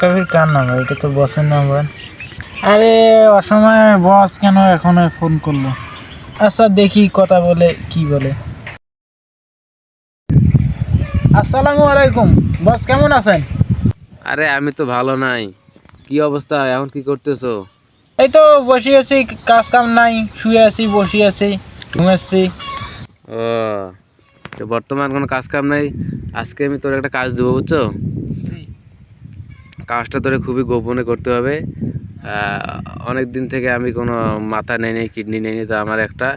কবির কার number এটা তো বসের নাম্বার আরে অসময় বস কেন এখন ফোন করল? আচ্ছা দেখি কথা বলে কি বলে। আসসালামু আলাইকুম। বস কেমন আছেন? আরে আমি তো ভালো নাই। কি অবস্থা? এখন কি করতেছো? এই তো বসে আছি কাজ কাম নাই। শুয়ে আছি বসে আছি ঘুমাচ্ছি। ও তো বর্তমান কোনো কাজ কাম নাই? আজকে আমি তোর একটা কাজ দেবো বুঝছ? কাজটা তোরে খুবই গোপনে করতে হবে। অনেক দিন থেকে আমি কোনো মাথা নেই নেই কিডনি নেই নি, তো আমার একটা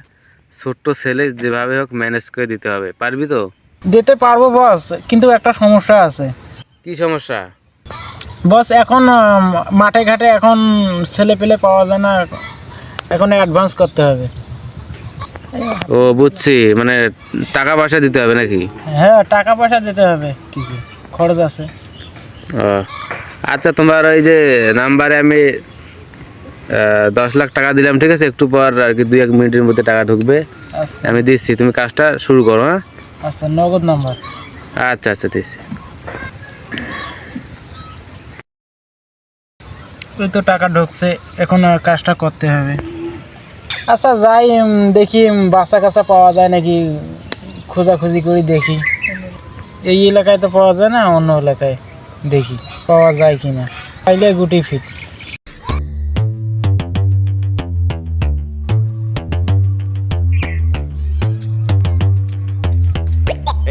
ছোট্ট ছেলে যেভাবে হোক ম্যানেজ করে দিতে হবে। পারবি তো? দিতে পারব বস কিন্তু একটা সমস্যা আছে। কি সমস্যা? বস এখন মাঠে ঘাটে এখন ছেলে পেলে পাওয়া যায় না। এখন অ্যাডভান্স করতে হবে। ও বুঝছি। মানে টাকা পয়সা দিতে হবে নাকি? হ্যাঁ টাকা পয়সা দিতে হবে। কি কি খরচ আছে? আচ্ছা তোমার ওই যে নাম্বারে আমি দশ লাখ টাকা দিলাম ঠিক আছে? একটু পর আর কি দুই এক মিনিটের মধ্যে টাকা ঢুকবে। আচ্ছা। আমি দিচ্ছি তুমি কাজটা শুরু করো হ্যাঁ? আচ্ছা নগদ নাম্বার। আচ্ছা আচ্ছা দিচ্ছি। ওই তো টাকা ঢুকছে এখন আর কাজটা করতে হবে। আচ্ছা যাই দেখি বাসা কাছা পাওয়া যায় নাকি খোঁজাখুঁজি করে দেখি। এই এলাকায় তো পাওয়া যায় না অন্য এলাকায় দেখি। পাওয়া যায় কিনা? পাইলে গুটি ফিট।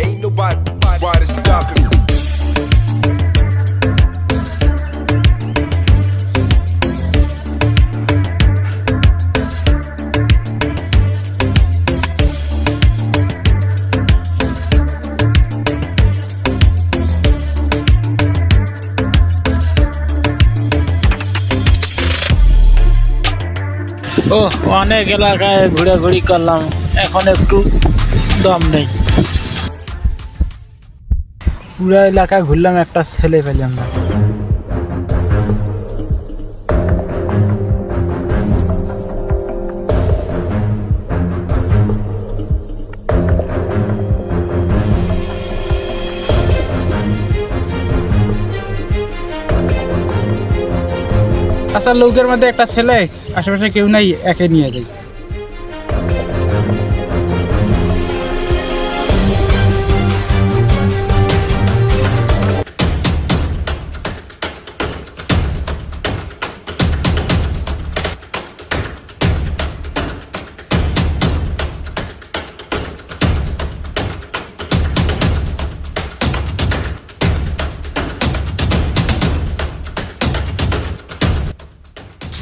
Ain't ও অনেক এলাকায় ঘোরাঘুরি করলাম। এখন একটু দম নেই। পুরা এলাকায় ঘুরলাম, একটা ছেলে পেলাম না। আচ্ছা লোকের মধ্যে একটা ছেলে আশেপাশে কেউ নাই একে নিয়ে যাই।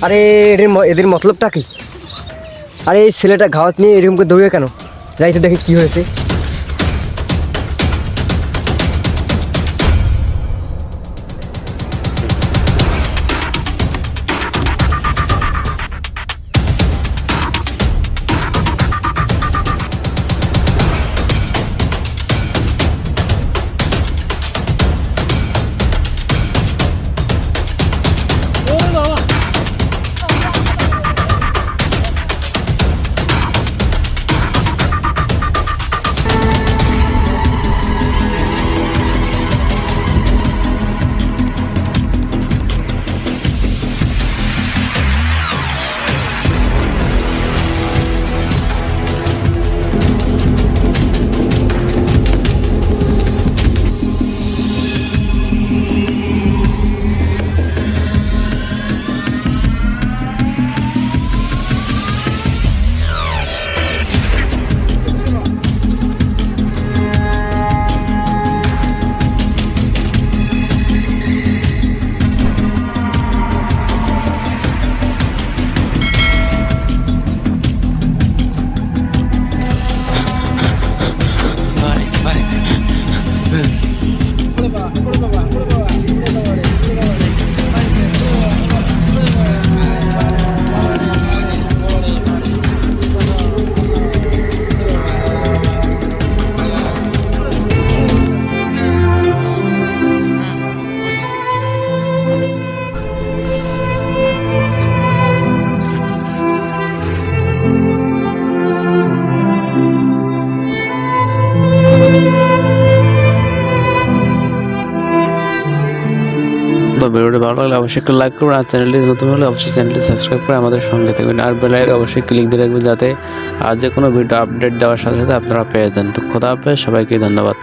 আরে, এদের মতলবটা কি? আরে, এই ছেলেটা ঘাওয়াত নিয়ে এরকম করে দৌড়ে কেন? যাই দেখি কি হয়েছে। তো ভিডিওটি ভালো লাগলে অবশ্যই একটু লাইক করবেন, আর চ্যানেলটি নতুন হলে অবশ্যই চ্যানেলটি সাবস্ক্রাইব করে আমাদের সঙ্গে থাকবেন। আর বেলায় অবশ্যই ক্লিক দিয়ে রাখবেন যাতে আর যে কোনো ভিডিও আপডেট দেওয়ার সাথে সাথে আপনারা পেয়ে যান। তো খোদা হাফেজ, সবাইকে ধন্যবাদ।